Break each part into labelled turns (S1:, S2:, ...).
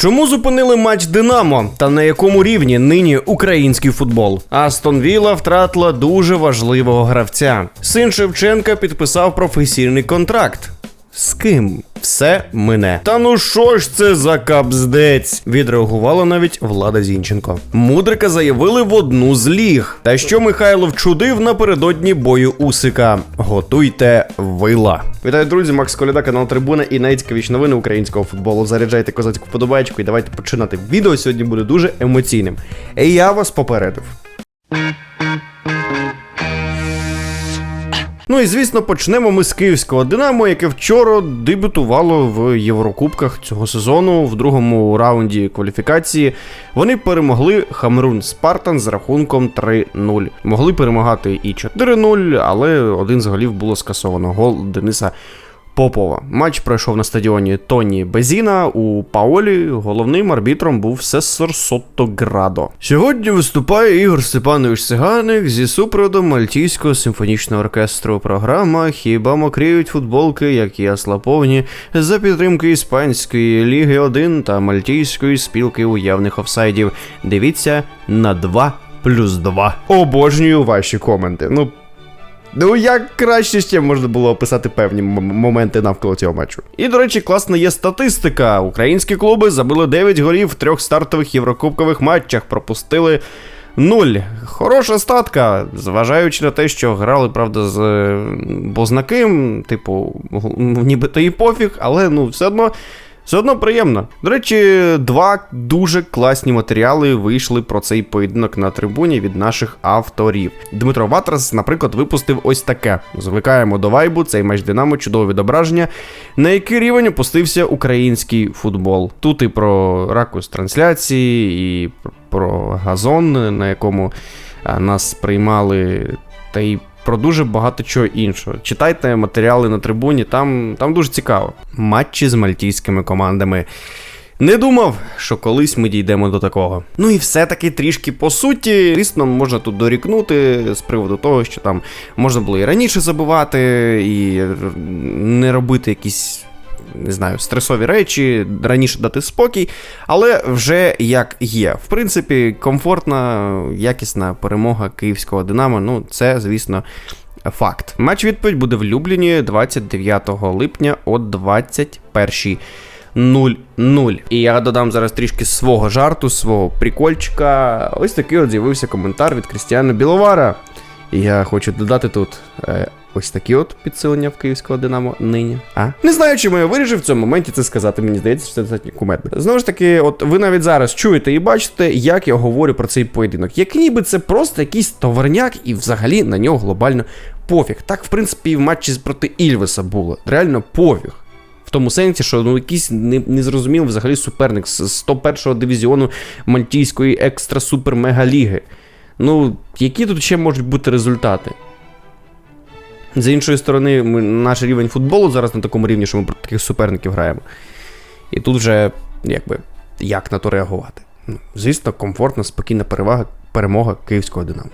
S1: Чому зупинили матч Динамо та на якому рівні нині український футбол? Астон Вілла втратила дуже важливого гравця. Син Шевченка підписав професійний контракт. З ким? Все мине. Та ну що ж це за капздець? Відреагувала навіть Влада Зінченко. Мудрика заявили в одну з ліг. Та що Михайло вчудив напередодні бою Усика. Готуйте вила. Вітаю, друзі, Макс Коляда, канал Трибуна і найцікавіші новини українського футболу. Заряджайте козацьку подобайку і давайте починати. Відео сьогодні буде дуже емоційним. І я вас попередив. Ну і звісно, почнемо ми з київського Динамо, яке вчора дебютувало в Єврокубках цього сезону в другому раунді кваліфікації. Вони перемогли Хамрун Спартан з рахунком 3-0. Могли перемагати і 4-0, але один з голів було скасовано. Гол Дениса. Попова. Матч пройшов на стадіоні Тоні Безіна у Паолі. Головним арбітром був Сесор Соттоградо. Сьогодні виступає Ігор Степанович Сиганик зі супроводом Мальтійського симфонічного оркестру. Програма Хіба мокріють футболки, як ясла повні, за підтримки іспанської ліги 1 та мальтійської спілки уявних офсайдів. Дивіться на 2 плюс 2. Обожнюю ваші коменти. Ну, Ну, як краще ще можна було описати певні моменти навколо цього матчу. І, до речі, класна є статистика. Українські клуби забили 9 голів в трьох стартових єврокубкових матчах, пропустили 0. Хороша статка, зважаючи на те, що грали, правда, з Бознаким, типу, г- нібито і пофіг, але ну все одно. Все одно приємно. До речі, два дуже класні матеріали вийшли про цей поєдинок на трибуні від наших авторів. Дмитро Ватрас, наприклад, випустив ось таке: звикаємо до вайбу, цей матч Динамо, чудове відображення. На який рівень опустився український футбол? Тут і про ракурс трансляції, і про газон, на якому нас приймали, та й про дуже багато чого іншого. Читайте матеріали на трибуні, там, там дуже цікаво. Матчі з мальтійськими командами. Не думав, що колись ми дійдемо до такого. Ну і все-таки трішки по суті, звісно, можна тут дорікнути з приводу того, що там можна було і раніше забувати, і не робити якісь. Не знаю, стресові речі, раніше дати спокій, але вже як є. В принципі, комфортна, якісна перемога київського Динамо. Ну, це, звісно, факт. Матч відповідь буде в Любліні 29 липня о 21 0-0. І я додам зараз трішки свого жарту, свого прикольчика. Ось такий от з'явився коментар від Крістіана Біловара. І я хочу додати тут. Ось такі от підсилення в київського Динамо нині. А? Не знаю, чому я вирішив в цьому моменті це сказати. Мені здається, що це достатньо кумедно. Знову ж таки, от ви навіть зараз чуєте і бачите, як я говорю про цей поєдинок. Як ніби це просто якийсь товарняк, і взагалі на нього глобально пофіг. Так, в принципі, і в матчі проти Ільвеса було. Реально пофіг. В тому сенсі, що ну якийсь не- незрозумілий взагалі суперник з 101-го дивізіону Мальтійської екстра супер мега ліги. Ну, які тут ще можуть бути результати? З іншої сторони, ми, наш рівень футболу зараз на такому рівні, що ми проти таких суперників граємо. І тут вже, якби, як на то реагувати. Ну, звісно, комфортна, спокійна перевага, перемога київського Динамо.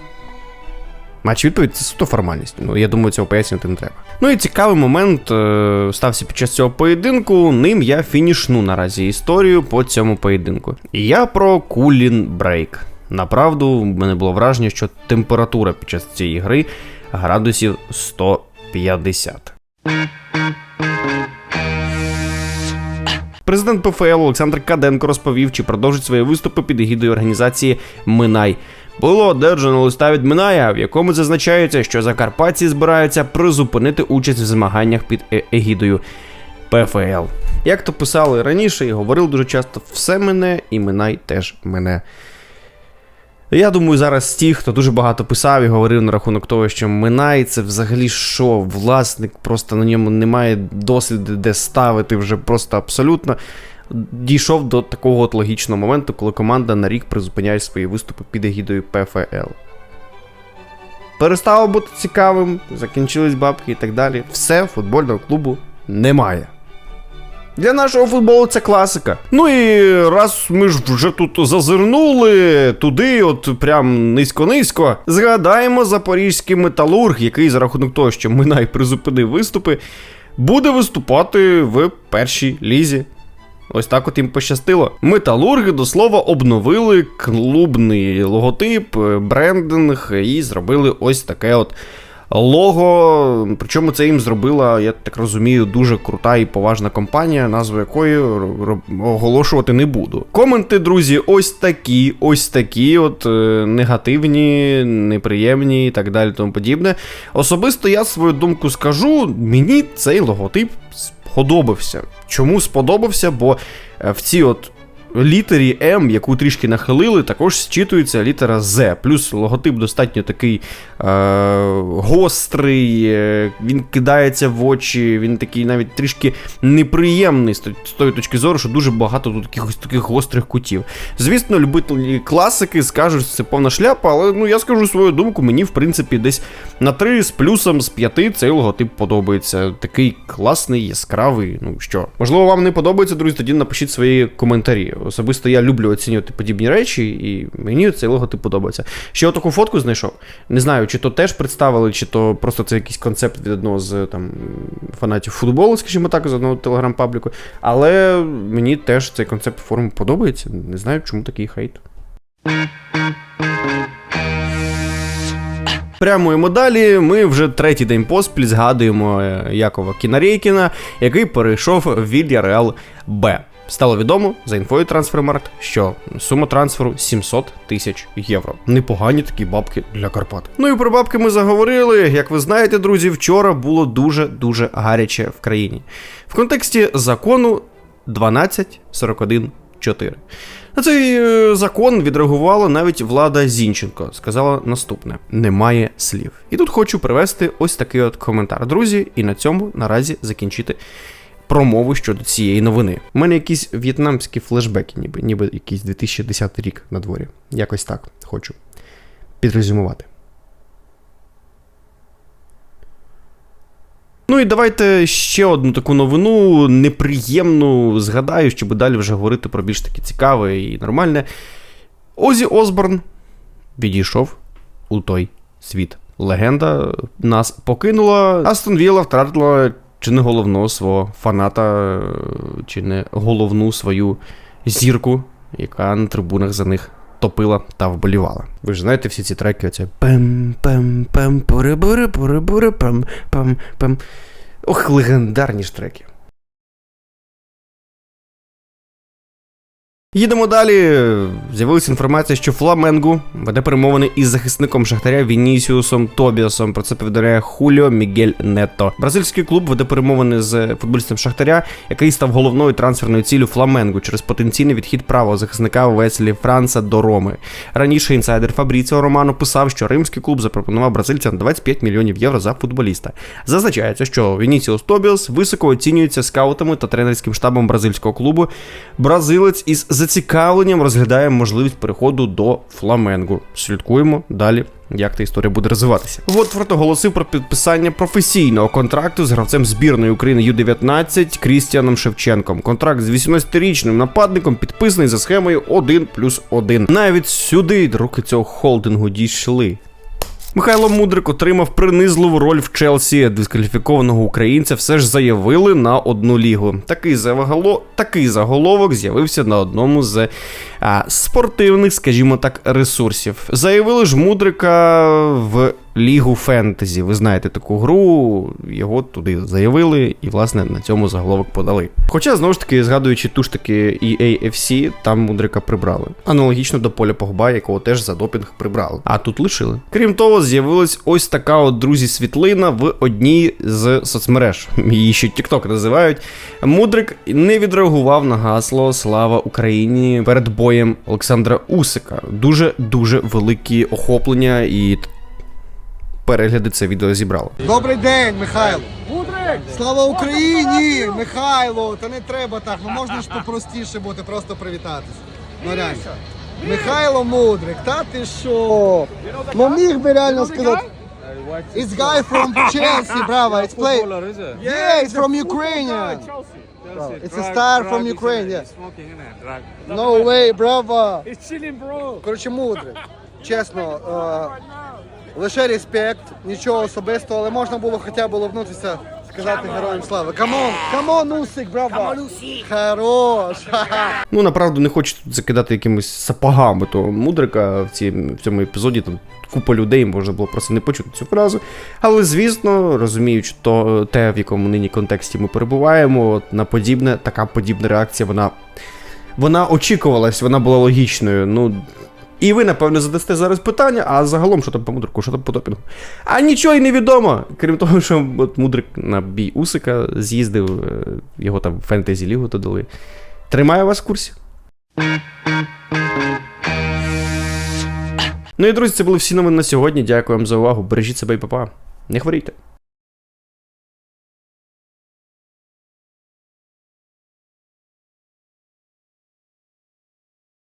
S1: Матч відповідь це суто формальність. Ну, я думаю, цього пояснювати не треба. Ну і цікавий момент е, стався під час цього поєдинку. Ним я фінішну наразі історію по цьому поєдинку. І я про Кулін Брейк. Направду, в мене було враження, що температура під час цієї гри градусів 150. Президент ПФЛ Олександр Каденко розповів, чи продовжить свої виступи під егідою організації Минай. Було одержано листа від Миная, в якому зазначається, що закарпатці збираються призупинити участь в змаганнях під е- егідою ПФЛ. Як то писали раніше і говорили дуже часто, все мене і Минай теж мене. Я думаю, зараз ті, хто дуже багато писав і говорив на рахунок того, що Минай це взагалі що, власник, просто на ньому немає досліду, де ставити вже просто абсолютно. Дійшов до такого от логічного моменту, коли команда на рік призупиняє свої виступи під егідою ПФЛ. Перестало бути цікавим, закінчились бабки і так далі. Все футбольного клубу немає. Для нашого футболу це класика. Ну і раз ми ж вже тут зазирнули туди, от прям низько-низько, згадаємо запорізький металург, який за рахунок того, що Минай призупинив виступи, буде виступати в першій лізі. Ось так от їм пощастило. Металурги до слова обновили клубний логотип, е, брендинг і зробили ось таке от. Лого, причому це їм зробила, я так розумію, дуже крута і поважна компанія, назву якої оголошувати не буду. Коменти, друзі, ось такі, ось такі, от е, негативні, неприємні і так далі, тому подібне. Особисто я свою думку скажу, мені цей логотип сподобався. Чому сподобався? Бо е, в цій от літері М, яку трішки нахилили, також зчитується літера З. Плюс логотип достатньо такий е, гострий, е, він кидається в очі, він такий навіть трішки неприємний з тої точки зору, що дуже багато тут якихось таких гострих кутів. Звісно, любителі класики скажуть, що це повна шляпа, але ну я скажу свою думку, мені в принципі десь на 3 з плюсом з 5 цей логотип подобається. Такий класний, яскравий. Ну що, можливо, вам не подобається, друзі, тоді напишіть свої коментарі. Особисто я люблю оцінювати подібні речі, і мені цей логотип подобається. Ще таку фотку знайшов. Не знаю, чи то теж представили, чи то просто це якийсь концепт від одного з там фанатів футболу, скажімо так, з одного телеграм-пабліку. Але мені теж цей концепт форми подобається. Не знаю, чому такий хейт. Прямуємо далі. Ми вже третій день поспіль згадуємо е, Якова Кінарейкіна, який перейшов в Вільяреал Б. Стало відомо за інфою Трансфермаркт, що сума трансферу 700 тисяч євро. Непогані такі бабки для Карпат. Ну і про бабки ми заговорили. Як ви знаєте, друзі, вчора було дуже дуже гаряче в країні. В контексті закону 12.41.4. На цей е, закон відреагувала навіть влада Зінченко. Сказала наступне: немає слів. І тут хочу привести ось такий от коментар, друзі, і на цьому наразі закінчити промову щодо цієї новини. У мене якісь в'єтнамські флешбеки, ніби, ніби якийсь 2010 рік на дворі. Якось так хочу підрезюмувати. Ну і давайте ще одну таку новину неприємну згадаю, щоб далі вже говорити про більш таке цікаве і нормальне. Озі Осборн відійшов у той світ. Легенда нас покинула. Астон Вілла втратила чи не головного свого фаната, чи не головну свою зірку, яка на трибунах за них топила та вболівала. Ви ж знаєте всі ці треки, оце пем пем пем пури бури пури бури пем пем пем. Ох, легендарні ж треки. Їдемо далі. З'явилася інформація, що Фламенгу веде перемовини із захисником Шахтаря Вінісіусом Тобіасом. Про це повідомляє Хуліо Мігель Нетто. Бразильський клуб веде перемовини з футболістом Шахтаря, який став головною трансферною ціллю Фламенгу через потенційний відхід правого захисника Веслі Франца до Роми. Раніше інсайдер Фабріціо Романо писав, що римський клуб запропонував бразильцям 25 мільйонів євро за футболіста. Зазначається, що Вінісіус Тобіас високо оцінюється скаутами та тренерським штабом бразильського клубу. Бразилець із зацікавленням розглядає можливість переходу до Фламенгу. Слідкуємо далі. Як та історія буде розвиватися? Вотфорд оголосив про підписання професійного контракту з гравцем збірної України Ю-19 Крістіаном Шевченком. Контракт з 18-річним нападником підписаний за схемою 1 плюс 1. Навіть сюди руки цього холдингу дійшли. Михайло Мудрик отримав принизливу роль в Челсі. Дискваліфікованого українця все ж заявили на одну лігу. Такий заголо... такий заголовок з'явився на одному з а, спортивних, скажімо так, ресурсів. Заявили ж Мудрика в Лігу Фентезі. Ви знаєте таку гру, його туди заявили, і власне на цьому заголовок подали. Хоча, знову ж таки, згадуючи ту ж таки EAFC, там Мудрика прибрали. Аналогічно до поля Погба, якого теж за допінг прибрали. А тут лишили. Крім того, з'явилась ось така от друзі світлина в одній з соцмереж. Її ще TikTok називають. Мудрик не відреагував на гасло Слава Україні перед боєм Олександра Усика. Дуже дуже великі охоплення і перегляди це відео зібрало.
S2: Добрий день, Михайло. Слава Україні! Михайло! Та не треба так, ну можна ж попростіше бути, просто привітатися. Ну реально. Михайло Мудрик, та ти що? Ну міг би реально сказати. It's guy from Chelsea, bravo. It's play. Yeah, it's from Ukraine.
S3: Chelsea.
S2: It's a star from Ukraine, yeah. No way, bravo.
S3: He's chilling, bro.
S2: Коротше, Мудрик. Чесно, е, лише респект, нічого особистого, але можна було хоча б улыбнутися сказати героям слави. Камон, камон, Усик, Усик. Хорош.
S1: Ну, направду, не хочу тут закидати якимись сапогами того мудрика в, ці, в цьому епізоді. Там купа людей можна було просто не почути цю фразу. Але, звісно, розуміючи то, те, в якому нині контексті ми перебуваємо, от на подібне, така подібна реакція, вона, вона очікувалась, вона була логічною. Ну. І ви, напевно, задасте зараз питання, а загалом, що там по мудрику, що там по допінгу? А нічого й не відомо. Крім того, що от мудрик на бій Усика з'їздив, е, його там фентезі лігу додали. Тримаю вас в курсі. Ну і друзі, це були всі новини на сьогодні. Дякую вам за увагу. Бережіть себе і папа. Не хворійте.